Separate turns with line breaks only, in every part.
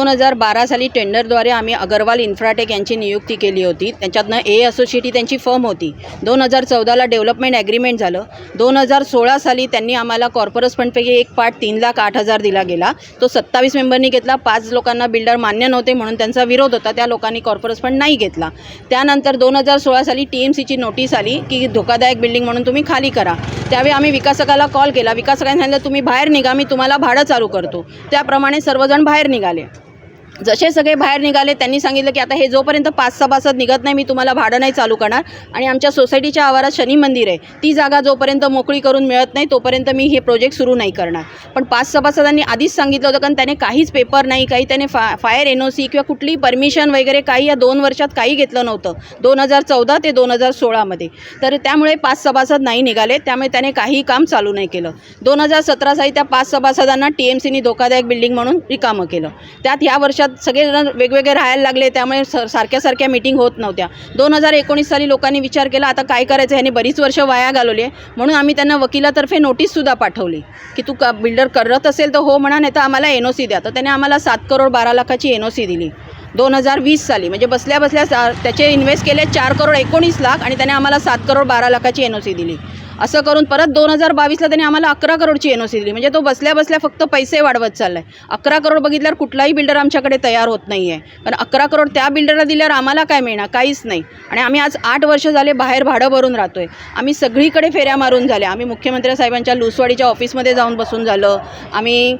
दोन हजार बारा साली टेंडरद्वारे आम्ही अगरवाल इन्फ्राटेक यांची नियुक्ती केली होती. त्यांच्यातनं ए असोसिएट ही त्यांची फर्म होती. दोन हजार चौदाला डेव्हलपमेंट ॲग्रीमेंट झालं. दोन हजार सोळा साली त्यांनी आम्हाला कॉर्पोरस फंडपैकी एक पार्ट तीन लाख आठ हजार दिला गेला. तो सत्तावीस मेंबरनी घेतला. पाच लोकांना बिल्डर मान्य नव्हते म्हणून त्यांचा विरोध होता. त्या लोकांनी कॉर्पोरस फंड नाही घेतला. त्यानंतर दोन हजार सोळा साली टी एम सीची नोटीस आली की धोकादायक बिल्डिंग म्हणून तुम्ही खाली करा. त्यावेळी आम्ही विकासकाला कॉल केला. विकासकाने सांगितलं तुम्ही बाहेर निघा. मी तुम्हाला भाडं चालू करतो. त्याप्रमाणे सर्वजण बाहेर निघाले. जसे सगळे बाहेर निघाले त्यांनी सांगितलं की आता हे जोपर्यंत पाच सभासद निघत नाही मी तुम्हाला भाडं नाही चालू करणार. आणि आमच्या सोसायटीच्या आवारात शनी मंदिर आहे. ती जागा जोपर्यंत मोकळी करून मिळत नाही तोपर्यंत मी हे प्रोजेक्ट सुरू नाही करणार. पण पाच सभासदांनी आधीच सांगितलं होतं कारण त्याने काहीच पेपर नाही काही त्याने फा फायर एन ओ सी किंवा कुठलीही परमिशन वगैरे काही या दोन वर्षात काही घेतलं नव्हतं. दोन हजार चौदा ते दोन हजार सोळामध्ये तर त्यामुळे पाच सभासद नाही निघाले त्यामुळे त्याने काही काम चालू नाही केलं. दोन हजार सतरा साली त्या पाच सभासदांना टी एम सीनी धोकादायक बिल्डिंग म्हणून रिकामं केलं. त्यात ह्या वर्षात सगळेजण वेगवेगळे राहायला लागले त्यामुळे स सारख्या सारख्या मिटिंग होत नव्हत्या. दोन हजार एकोणीस साली लोकांनी विचार केला आता काय करायचं? ह्याने बरीच वर्ष वाया घालवली आहे. म्हणून आम्ही त्यांना वकिलातर्फे नोटीससुद्धा पाठवली की तू का बिल्डर करत असेल तर हो म्हणा नाही तर आम्हाला एन ओ सी द्या. तर त्याने आम्हाला सात करोड बारा लाखाची एन ओ सी दिली. दोन हजार वीस साली म्हणजे बसल्या बसल्या त्याचे इन्व्हेस्ट केले चार करोड एकोणीस लाख आणि त्याने आम्हाला सात करोड बारा लाखाची एन ओ सी दिली. असं करून परत दोन हजार बावीसला त्यांनी आम्हाला अकरा करोडची एन ओ सी दिली. म्हणजे तो बसल्या बसल्या फक्त पैसे वाढवत चालला आहे अकरा करोड बघितल्यावर कुठलाही बिल्डर आमच्याकडे तयार होत नाही आहे कारण अकरा करोड त्या बिल्डरला दिल्यावर आम्हाला काय मिळणार? काहीच नाही. आणि आम्ही आज आठ वर्ष झाले बाहेर भाडं भरून राहतोय. आम्ही सगळीकडे फेऱ्या मारून झाल्या. आम्ही मुख्यमंत्री साहेबांच्या लुसवाडीच्या ऑफिसमध्ये जाऊन बसून झालं. आम्ही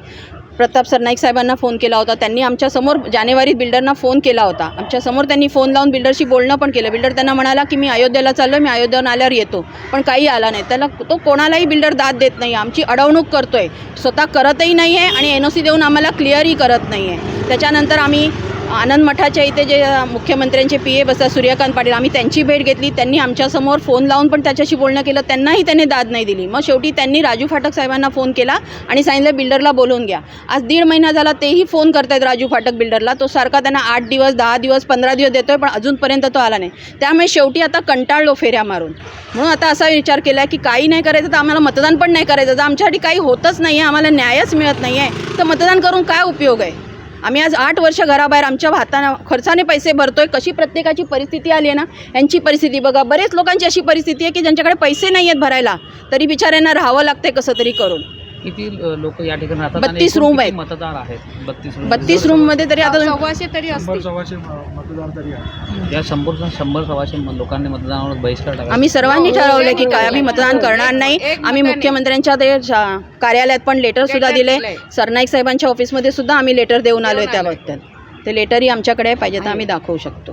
प्रताप सरनाईक साहेबांना फोन केला होता. त्यांनी आमच्यासमोर जानेवारीत बिल्डरना फोन केला होता. आमच्यासमोर त्यांनी फोन लावून बिल्डरशी बोलणं पण केलं. बिल्डर त्यांना म्हणाला की मी अयोध्येला चाललो मी अयोध्येहून आल्यावर येतो. पण काही आला नाही. त्याला तो कोणालाही बिल्डर दाद देत नाही आमची अडवणूक करतोय. स्वतः करतही नाही आहे आणि एन ओ सी देऊन आम्हाला क्लिअरही करत नाही आहे त्याच्यानंतर आम्ही आनंद मठाच्या इथे जे मुख्यमंत्र्यांचे पी ए बसतात सूर्यकांत पाटील आम्ही त्यांची भेट घेतली. त्यांनी आमच्यासमोर फोन लावून पण त्याच्याशी बोलणं केलं. त्यांनाही त्याने दाद नाही दिली. मग शेवटी त्यांनी राजू फाटक साहेबांना फोन केला आणि सांगितलं बिल्डरला बोलवून घ्या. आज दीड महिना झाला तेही फोन करतायत राजू फाटक बिल्डरला. तो सारखा त्यांना आठ दिवस दहा दिवस पंधरा दिवस देतोय पण अजूनपर्यंत तो आला नाही. त्यामुळे शेवटी आता कंटाळलो फेऱ्या मारून. म्हणून आता असा विचार केला की काही नाही करायचं तर आम्हाला मतदान पण नाही करायचं. तर आमच्यासाठी काही होतच नाही आहे आम्हाला न्यायच मिळत नाही आहे तर मतदान करून काय उपयोग आहे? आम्ही आज आठ वर्ष घराबाहेर आमच्या हाताने खर्चाने पैसे भरतोय. कशी प्रत्येकाची परिस्थिती आली आहे ना यांची परिस्थिती बघा. बरेच लोकांची अशी परिस्थिती आहे की ज्यांच्याकडे पैसे नाही आहेत भरायला तरी बिचाऱ्यांना राहावं लागतंय कसं तरी करून.
किती लोक या ठिकाणी राहतात आणि
32
एकूण
रूम
किती
आहेत.
मतदार आहेत? बत्तीस रूम
बत्तीस रूममध्ये तरी आता
सव्वाशे तरी
शंभर
असतील.
सव्वाशे म- मतदार तरी आहे
या शंभर शंभर सव्वाशे म- लोकांनी मतदानावर बहिष्कार टाकला
आम्ही सर्वांनी
हो,
ठरवलं की
एक
काय आम्ही मतदान करणार नाही. आम्ही. मुख्यमंत्र्यांच्या ते शा- कार्यालयात पण लेटर सुद्धा दिले. सरनाईक साहेबांच्या ऑफिसमध्ये सुद्धा आम्ही लेटर देऊन आलोय त्या. बाबतीत ते लेटरही आमच्याकडे पाहिजे तर आम्ही दाखवू शकतो.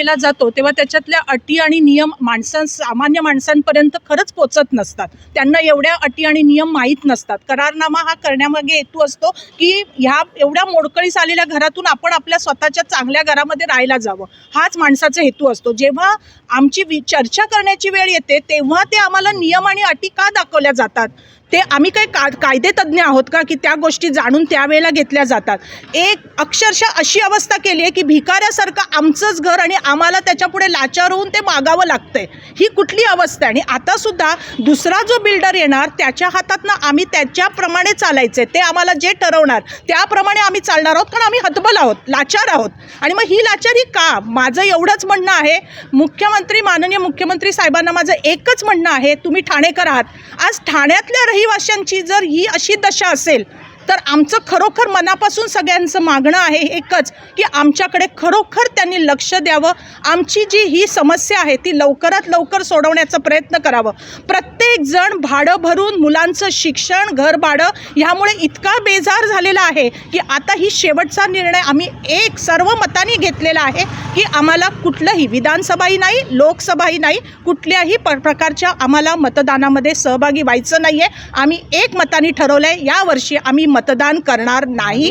केला जातो तेव्हा त्याच्यातल्या अटी आणि नियम माणसां सामान्य माणसांपर्यंत खरंच पोचत नसतात. त्यांना एवढ्या अटी आणि नियम माहीत नसतात. करारनामा हा करण्यामागे हेतू असतो की ह्या एवढ्या मोडकळीस आलेल्या घरातून आपण आपल्या स्वतःच्या चांगल्या घरामध्ये राहायला जावं. हाच माणसाचा हेतू असतो. जेव्हा आमची वि चर्चा करण्याची वेळ येते तेव्हा ते आम्हाला नियम आणि अटी का दाखवल्या जातात? ते आम्ही काही का कायदेतज्ञ आहोत का की त्या गोष्टी जाणून त्यावेळेला घेतल्या जातात. एक अक्षरशः अशी अवस्था केली आहे की भिकाऱ्यासारखं आमचंच घर आणि आम्हाला त्याच्यापुढे लाचार होऊन ते मागावं लागतंय. ही कुठली अवस्था आहे? आणि आतासुद्धा दुसरा जो बिल्डर येणार त्याच्या हातातनं आम्ही त्याच्याप्रमाणे चालायचे ते आम्हाला जे ठरवणार त्याप्रमाणे आम्ही चालणार आहोत. कारण आम्ही हतबल आहोत लाचार आहोत. आणि मग ही लाचारी का? माझं एवढंच म्हणणं आहे. मुख्यमंत्री माननीय मुख्यमंत्री साहेबांना माझं एकच म्हणणं आहे. तुम्ही ठाणेकर आहात. आज ठाण्यातल्या रहिवाशांची जर ही अशी दशा असेल तर आमचं खरोखर मनापासून सगळ्यांचं मागणं आहे एकच की आमच्याकडे खरोखर त्यांनी लक्ष द्यावं. आमची जी ही समस्या आहे ती लवकरात लवकर सोडवण्याचा प्रयत्न करावं. प्रत्येक जण भाडं भरून मुलांचं शिक्षण घर भाडं ह्यामुळे इतका बेजार झालेला आहे की आता ही शेवटचा निर्णय आम्ही एक सर्व मताने घेतलेला आहे की आम्हाला कुठलंही विधानसभाही नाही लोकसभाही नाही कुठल्याही प प्रकारच्या आम्हाला मतदानामध्ये सहभागी व्हायचं नाही आहे आम्ही एक मताने ठरवलं आहे यावर्षी आम्ही मतदान करणार नाही.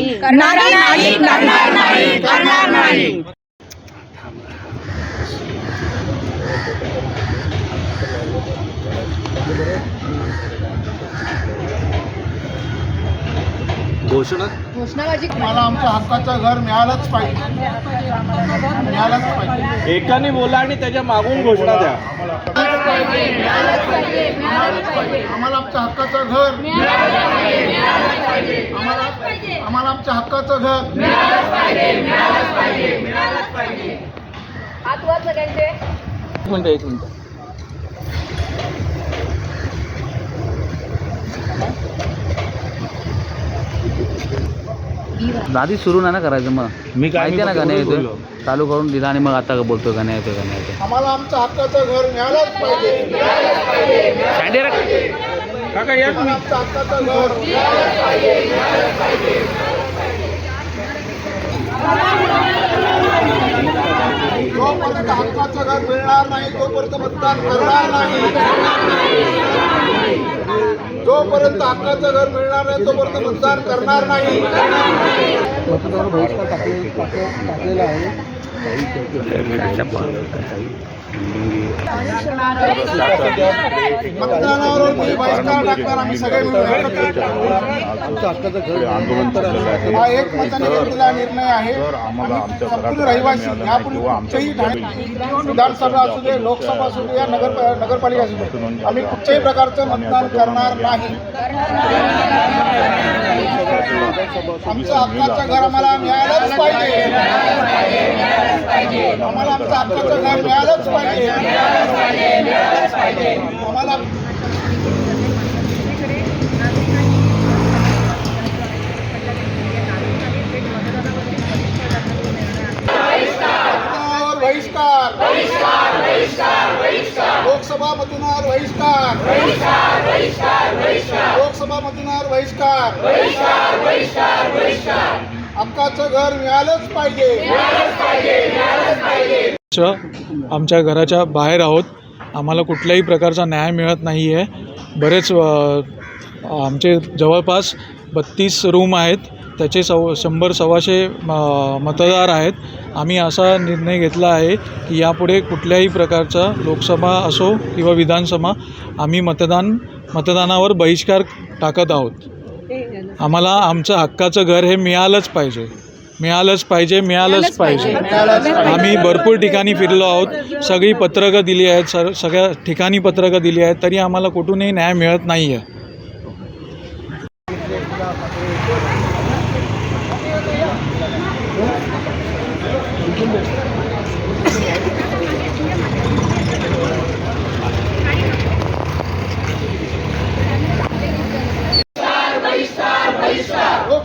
घोषणा?
मला आमच्या हक्काचं घर मिळालंच पाहिजे. मिळालंच पाहिजे.
एकाने बोला आणि त्याच्या मागून घोषणा द्या.
आम्हाला आमच्या हक्काचं घर आम्हाला आम्हाला आमच्या हक्काचं घर
एक मिनिट एक मिनिट. आधी सुरू नाही ना करायचं मग.
मी काय
माहिती आहे ना
मी
गाणे येतं. चालू करून दिला आणि मग आता बोलतो गाणे येतो गाणे येतो
आम्हाला आमच्या हक्काचं घर मिळालंच पाहिजे.
काका या
आमच्या हक्काचं घर जोपर्यंत हक्काचं घर मिळणार नाही तोपर्यंत मतदान करणार नाही. जोपर्यंत हक्काचं घर मिळणार नाही तोपर्यंत मतदान करणार नाही. मतदानावर बहिष्कार सगळे मिळून हा एक मताने घेतलेला निर्णय आहे आम्ही संपूर्ण रहिवासी यापूर्वी कुठच्याही ठाणे विधानसभा असू दे लोकसभा असू दे या नगर नगरपालिका असू दे आम्ही कुठच्याही प्रकारचं मतदान करणार नाही आमचं हक्काचं घर आम्हाला मिळालंच पाहिजे. आम्हाला आमचं हक्काचं घर मिळालंच पाहिजे. आम्हाला मतदानावर बहिष्कार लोकसभा मतदानावर बहिष्कार लोकसभा मतदानावर बहिष्कार. हक्काचं घर मिळालंच पाहिजे.
आमच्या घराच्या बाहेर आहोत. आम्हाला कुठल्याही प्रकारचा न्याय मिळत नाही आहे बरेच आमचे जवळपास बत्तीस रूम आहेत. त्याचे सव शंभर सव्वाशे म, मतदार आहेत. आम्ही असा निर्णय घेतला आहे की यापुढे कुठल्याही प्रकारचा लोकसभा असो किंवा विधानसभा आम्ही मतदान मतदानावर बहिष्कार टाकत आहोत. आम्हाला आमचं हक्काचं घर हे मिळालंच पाहिजे. मिळालंच पाहिजे मिळालंच पाहिजे. आम्ही भरपूर ठिकाणी फिरलो आहोत. सगळी पत्रकं दिली आहेत सर सगळ्या ठिकाणी पत्रकं दिली आहेत तरी आम्हाला कुठूनही न्याय मिळत नाही आहे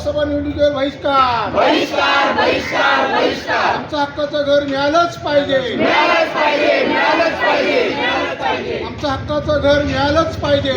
लोकसभा निवडणुकीवर बहिष्कार. बहिष्कार बहिष्कार बहिष्कार. आमचं हक्काचं घर मिळालंच पाहिजे. मिळालंच पाहिजे मिळालंच पाहिजे. आमचं हक्काचं घर मिळालंच पाहिजे.